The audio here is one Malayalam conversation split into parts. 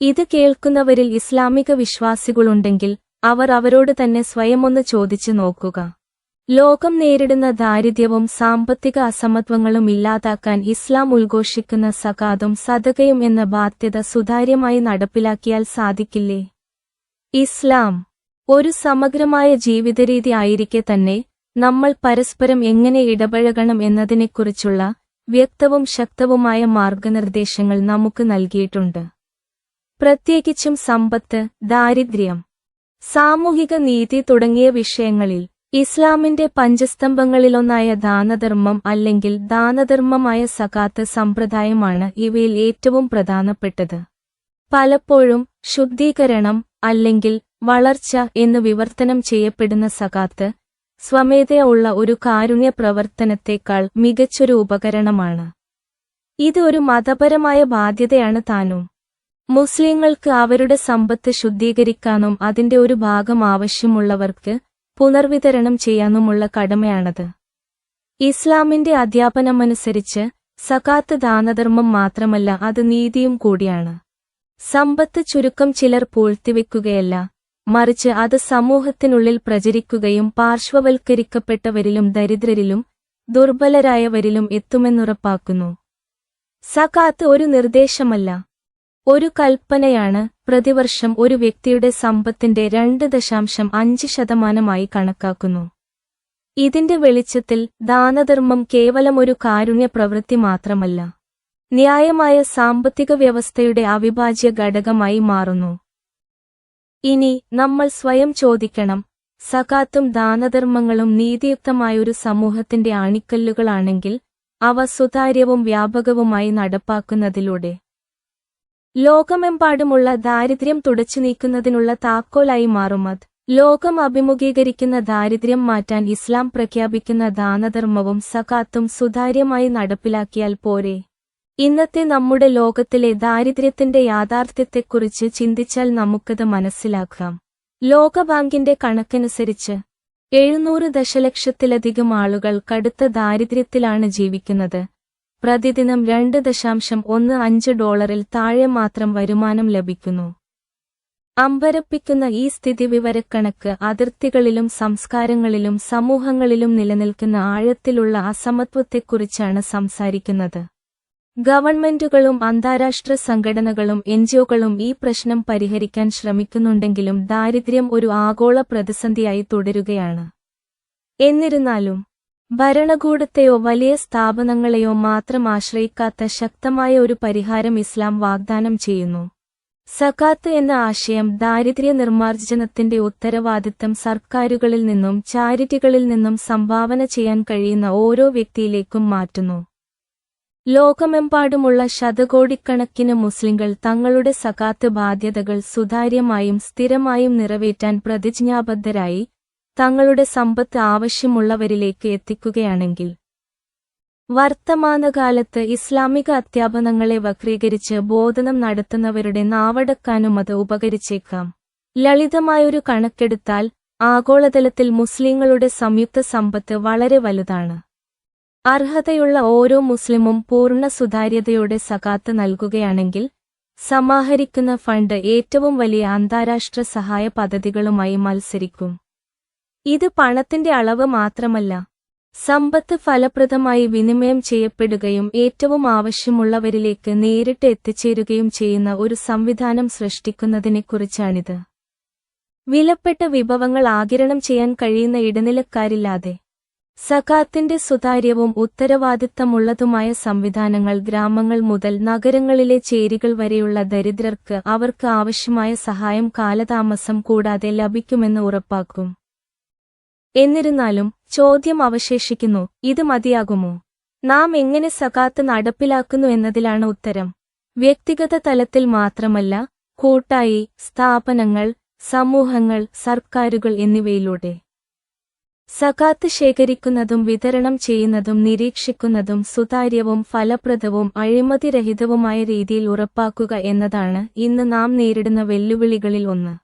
ഇത് കേൾക്കുന്നവരിൽ ഇസ്ലാമിക വിശ്വാസികളുണ്ടെങ്കിൽ അവർ അവരോട് തന്നെ സ്വയം ഒന്ന് ചോദിച്ചു നോക്കുക. ലോകം നേരിടുന്ന ദാരിദ്ര്യവും സാമ്പത്തിക അസമത്വങ്ങളും ഇല്ലാതാക്കാൻ ഇസ്ലാം ഉദ്ഘോഷിക്കുന്ന സകാതും സതകയും എന്ന ബാധ്യത സുതാര്യമായി നടപ്പിലാക്കിയാൽ സാധിക്കില്ലേ? ഇസ്ലാം ഒരു സമഗ്രമായ ജീവിതരീതി ആയിരിക്കെ തന്നെ നമ്മൾ പരസ്പരം എങ്ങനെ ഇടപഴകണം എന്നതിനെക്കുറിച്ചുള്ള വ്യക്തവും ശക്തവുമായ മാർഗനിർദ്ദേശങ്ങൾ നമുക്ക് നൽകിയിട്ടുണ്ട്. പ്രത്യേകിച്ചും സമ്പത്ത് ദാരിദ്ര്യം സാമൂഹിക നീതി തുടങ്ങിയ വിഷയങ്ങളിൽ ഇസ്ലാമിന്റെ പഞ്ചസ്തംഭങ്ങളിലൊന്നായ ദാനധർമ്മം അല്ലെങ്കിൽ ദാനധർമ്മമായ സകാത്ത് സമ്പ്രദായമാണ് ഇവയിൽ ഏറ്റവും പ്രധാനപ്പെട്ടത്. പലപ്പോഴും ശുദ്ധീകരണം അല്ലെങ്കിൽ വളർച്ച എന്ന് വിവർത്തനം ചെയ്യപ്പെടുന്ന സകാത്ത് സ്വമേധയുള്ള ഒരു കാരുണ്യ പ്രവർത്തനത്തേക്കാൾ മികച്ചൊരു ഉപകരണമാണ്. ഇത് ഒരു മതപരമായ ബാധ്യതയാണ് താനും. മുസ്ലിങ്ങൾക്ക് അവരുടെ സമ്പത്ത് ശുദ്ധീകരിക്കാനും അതിന്റെ ഒരു ഭാഗം ആവശ്യമുള്ളവർക്ക് പുനർവിതരണം ചെയ്യാനുമുള്ള കടമയാണത്. ഇസ്ലാമിന്റെ അധ്യാപനമനുസരിച്ച് സകാത്ത് ദാനധർമ്മം മാത്രമല്ല അത് നീതിയും കൂടിയാണ്. സമ്പത്ത് ചുരുക്കം ചിലർ പൂഴ്ത്തിവെക്കുകയല്ല മറിച്ച് അത് സമൂഹത്തിനുള്ളിൽ പ്രചരിക്കുകയും പാർശ്വവൽക്കരിക്കപ്പെട്ടവരിലും ദരിദ്രരിലും ദുർബലരായവരിലും എത്തുമെന്നുറപ്പാക്കുന്നു. സകാത്ത് ഒരു നിർദ്ദേശമല്ല ഒരു കൽപ്പനയാണ് പ്രതിവർഷം ഒരു വ്യക്തിയുടെ സമ്പത്തിന്റെ രണ്ട് ദശാംശം അഞ്ച് ശതമാനമായി കണക്കാക്കുന്നു. ഇതിന്റെ വെളിച്ചത്തിൽ ദാനധർമ്മം കേവലം ഒരു കാരുണ്യ പ്രവൃത്തി മാത്രമല്ല. ന്യായമായ സാമ്പത്തിക വ്യവസ്ഥയുടെ അവിഭാജ്യ ഘടകമായി മാറുന്നു. ഇനി നമ്മൾ സ്വയം ചോദിക്കണം സകാത്തും ദാനധർമ്മങ്ങളും നീതിയുക്തമായൊരു സമൂഹത്തിന്റെ ആണിക്കല്ലുകളാണെങ്കിൽ അവ സുതാര്യവും വ്യാപകവുമായി നടപ്പാക്കുന്നതിലൂടെ ലോകമെമ്പാടുമുള്ള ദാരിദ്ര്യം തുടച്ചു നീക്കുന്നതിനുള്ള താക്കോലായി മാറുമത് ലോകം അഭിമുഖീകരിക്കുന്ന ദാരിദ്ര്യം മാറ്റാൻ ഇസ്ലാം പ്രഖ്യാപിക്കുന്ന ദാനധർമ്മവും സകാത്തും സുതാര്യമായി നടപ്പിലാക്കിയാൽ പോരെ. ഇന്നത്തെ നമ്മുടെ ലോകത്തിലെ ദാരിദ്ര്യത്തിന്റെ യാഥാർത്ഥ്യത്തെക്കുറിച്ച് ചിന്തിച്ചാൽ നമുക്കത് മനസ്സിലാക്കാം. ലോകബാങ്കിന്റെ കണക്കനുസരിച്ച് എഴുന്നൂറ് ദശലക്ഷത്തിലധികം ആളുകൾ കടുത്ത ദാരിദ്ര്യത്തിലാണ് ജീവിക്കുന്നത്. പ്രതിദിനം രണ്ട് ദശാംശം ഒന്ന് അഞ്ച് ഡോളറിൽ താഴെ മാത്രം വരുമാനം ലഭിക്കുന്നു. അമ്പരപ്പിക്കുന്ന ഈ സ്ഥിതിവിവരക്കണക്ക് അതിർത്തികളിലും സംസ്കാരങ്ങളിലും സമൂഹങ്ങളിലും നിലനിൽക്കുന്ന ആഴത്തിലുള്ള അസമത്വത്തെക്കുറിച്ചാണ് സംസാരിക്കുന്നത്. ഗവൺമെന്റുകളും അന്താരാഷ്ട്ര സംഘടനകളും എൻജിഒകളും ഈ പ്രശ്നം പരിഹരിക്കാൻ ശ്രമിക്കുന്നുണ്ടെങ്കിലും ദാരിദ്ര്യം ഒരു ആഗോള പ്രതിസന്ധിയായി തുടരുകയാണ്. എന്നിരുന്നാലും ഭരണകൂടത്തെയോ വലിയ സ്ഥാപനങ്ങളെയോ മാത്രം ആശ്രയിക്കാത്ത ശക്തമായ ഒരു പരിഹാരം ഇസ്ലാം വാഗ്ദാനം ചെയ്യുന്നു. സക്കാത്ത് എന്ന ആശയം ദാരിദ്ര്യ നിർമ്മാർജനത്തിന്റെ ഉത്തരവാദിത്തം സർക്കാരുകളിൽ നിന്നും ചാരിറ്റികളിൽ നിന്നും സംഭാവന ചെയ്യാൻ കഴിയുന്ന ഓരോ വ്യക്തിയിലേക്കും മാറ്റുന്നു. ലോകമെമ്പാടുമുള്ള ശതകോടിക്കണക്കിന് മുസ്ലിങ്ങൾ തങ്ങളുടെ സകാത്ത് ബാധ്യതകൾ സുതാര്യമായും സ്ഥിരമായും നിറവേറ്റാൻ പ്രതിജ്ഞാബദ്ധരായി തങ്ങളുടെ സമ്പത്ത് ആവശ്യമുള്ളവരിലേക്ക് എത്തിക്കുകയാണെങ്കിൽ. വർത്തമാനകാലത്ത് ഇസ്ലാമിക അധ്യാപനങ്ങളെ വക്രീകരിച്ച് ബോധനം നടത്തുന്നവരുടെ നാവടക്കാനും അത് ഉപകരിച്ചേക്കാം. ലളിതമായൊരു കണക്കെടുത്താൽ ആഗോളതലത്തിൽ മുസ്ലിങ്ങളുടെ സംയുക്ത സമ്പത്ത് വളരെ വലുതാണ്. അർഹതയുള്ള ഓരോ മുസ്ലിമും പൂർണ സുതാര്യതയോടെ സകാത്ത് നൽകുകയാണെങ്കിൽ സമാഹരിക്കുന്ന ഫണ്ട് ഏറ്റവും വലിയ അന്താരാഷ്ട്ര സഹായ പദ്ധതികളുമായി മത്സരിക്കും. ഇത് പണത്തിന്റെ അളവ് മാത്രമല്ല സമ്പത്ത് ഫലപ്രദമായി വിനിമയം ചെയ്യപ്പെടുകയും ഏറ്റവും ആവശ്യമുള്ളവരിലേക്ക് നേരിട്ട് എത്തിച്ചേരുകയും ചെയ്യുന്ന ഒരു സംവിധാനം സൃഷ്ടിക്കുന്നതിനെക്കുറിച്ചാണിത്. വിലപ്പെട്ട വിഭവങ്ങൾ ആകിരണം ചെയ്യാൻ കഴിയുന്ന ഇടനിലക്കാരില്ലാതെ സകാത്തിന്റെ സുതാര്യവും ഉത്തരവാദിത്തമുള്ളതുമായ സംവിധാനങ്ങൾ ഗ്രാമങ്ങൾ മുതൽ നഗരങ്ങളിലെ ചേരികൾ വരെയുള്ള ദരിദ്രർക്ക് അവർക്ക് ആവശ്യമായ സഹായം കാലതാമസം കൂടാതെ ലഭിക്കുമെന്ന് ഉറപ്പാക്കും. എന്നിരുന്നാലും ചോദ്യം അവശേഷിക്കുന്നു ഇത് മതിയാകുമോ? നാം എങ്ങനെ സകാത്ത് നടപ്പിലാക്കുന്നു എന്നതിലാണ് ഉത്തരം. വ്യക്തിഗത തലത്തിൽ മാത്രമല്ല കൂട്ടായി സ്ഥാപനങ്ങൾ സമൂഹങ്ങൾ സർക്കാരുകൾ എന്നിവയിലൂടെ. സകാത്ത് ശേഖരിക്കുന്നതും വിതരണം ചെയ്യുന്നതും നിരീക്ഷിക്കുന്നതും സുതാര്യവും ഫലപ്രദവും അഴിമതിരഹിതവുമായ രീതിയിൽ ഉറപ്പാക്കുക എന്നതാണ് ഇന്ന് നാം നേരിടുന്ന വെല്ലുവിളികളിൽ ഒന്ന്.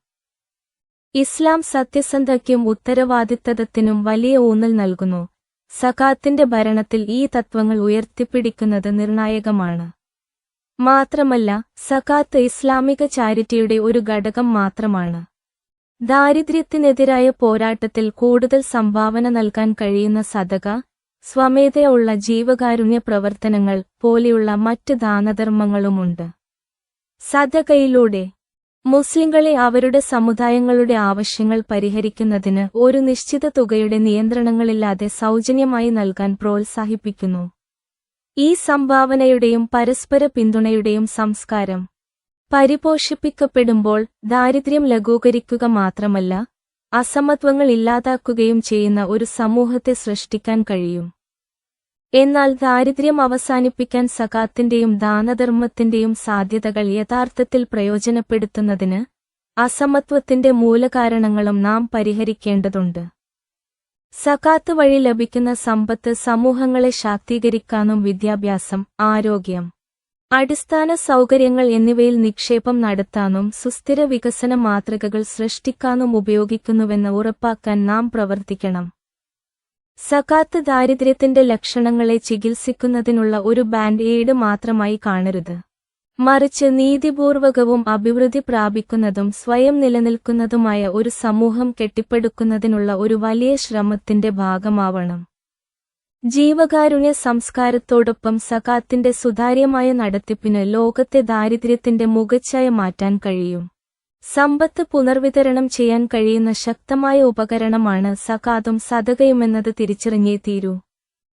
ഇസ്ലാം സത്യസന്ധയ്ക്കും ഉത്തരവാദിത്തത്തിനും വലിയ ഊന്നൽ നൽകുന്നു. സകാത്തിന്റെ ഭരണത്തിൽ ഈ തത്വങ്ങൾ ഉയർത്തിപ്പിടിക്കുന്നത് നിർണായകമാണ്. മാത്രമല്ല സകാത്ത് ഇസ്ലാമിക ചാരിറ്റിയുടെ ഒരു ഘടകം മാത്രമാണ്. ദാരിദ്ര്യത്തിനെതിരായ പോരാട്ടത്തിൽ കൂടുതൽ സംഭാവന നൽകാൻ കഴിയുന്ന സദക സ്വമേധയുള്ള ജീവകാരുണ്യ പ്രവർത്തനങ്ങൾ പോലെയുള്ള മറ്റ് ദാനധർമ്മങ്ങളുമുണ്ട്. സദകയിലൂടെ മുസ്ലിങ്ങളെ അവരുടെ സമുദായങ്ങളുടെ ആവശ്യങ്ങൾ പരിഹരിക്കുന്നതിന് ഒരു നിശ്ചിത തുകയുടെ നിയന്ത്രണങ്ങളില്ലാതെ സൗജന്യമായി നൽകാൻ പ്രോത്സാഹിപ്പിക്കുന്നു. ഈ സംഭാവനയുടെയും പരസ്പര പിന്തുണയുടെയും സംസ്കാരം പരിപോഷിപ്പിക്കപ്പെടുമ്പോൾ ദാരിദ്ര്യം ലഘൂകരിക്കുക മാത്രമല്ല അസമത്വങ്ങൾ ഇല്ലാതാക്കുകയും ചെയ്യുന്ന ഒരു സമൂഹത്തെ സൃഷ്ടിക്കാൻ കഴിയും. എന്നാൽ ദാരിദ്ര്യം അവസാനിപ്പിക്കാൻ സകാത്തിന്റെയും ദാനധർമ്മത്തിന്റെയും സാധ്യതകൾ യഥാർത്ഥത്തിൽ പ്രയോജനപ്പെടുത്തുന്നതിന് അസമത്വത്തിന്റെ മൂലകാരണങ്ങളും നാം പരിഹരിക്കേണ്ടതുണ്ട്. സകാത്ത് വഴി ലഭിക്കുന്ന സമ്പത്ത് സമൂഹങ്ങളെ ശാക്തീകരിക്കാനും വിദ്യാഭ്യാസം ആരോഗ്യം അടിസ്ഥാന സൗകര്യങ്ങൾ എന്നിവയിൽ നിക്ഷേപം നടത്താനും സുസ്ഥിര വികസന മാതൃകകൾ സൃഷ്ടിക്കാനും ഉപയോഗിക്കുന്നുവെന്ന് ഉറപ്പാക്കാൻ നാം പ്രവർത്തിക്കണം. സകാത്ത് ദാരിദ്ര്യത്തിന്റെ ലക്ഷണങ്ങളെ ചികിത്സിക്കുന്നതിനുള്ള ഒരു ബാൻഡ് എയ്ഡ് മാത്രമായി കാണരുത്. മറിച്ച് നീതിപൂർവകവും അഭിവൃദ്ധി പ്രാപിക്കുന്നതും സ്വയം നിലനിൽക്കുന്നതുമായ ഒരു സമൂഹം കെട്ടിപ്പടുക്കുന്നതിനുള്ള ഒരു വലിയ ശ്രമത്തിന്റെ ഭാഗമാവണം. ജീവകാരുണ്യ സംസ്കാരത്തോടൊപ്പം സകാത്തിന്റെ സുതാര്യമായ നടത്തിപ്പിന് ലോകത്തെ ദാരിദ്ര്യത്തിന്റെ മുഖച്ഛായ മാറ്റാൻ കഴിയും. സമ്പത്ത് പുനർവിതരണം ചെയ്യാൻ കഴിയുന്ന ശക്തമായ ഉപകരണമാണ് സകാതും സതകയുമെന്നത് തിരിച്ചറിഞ്ഞേ തീരൂ.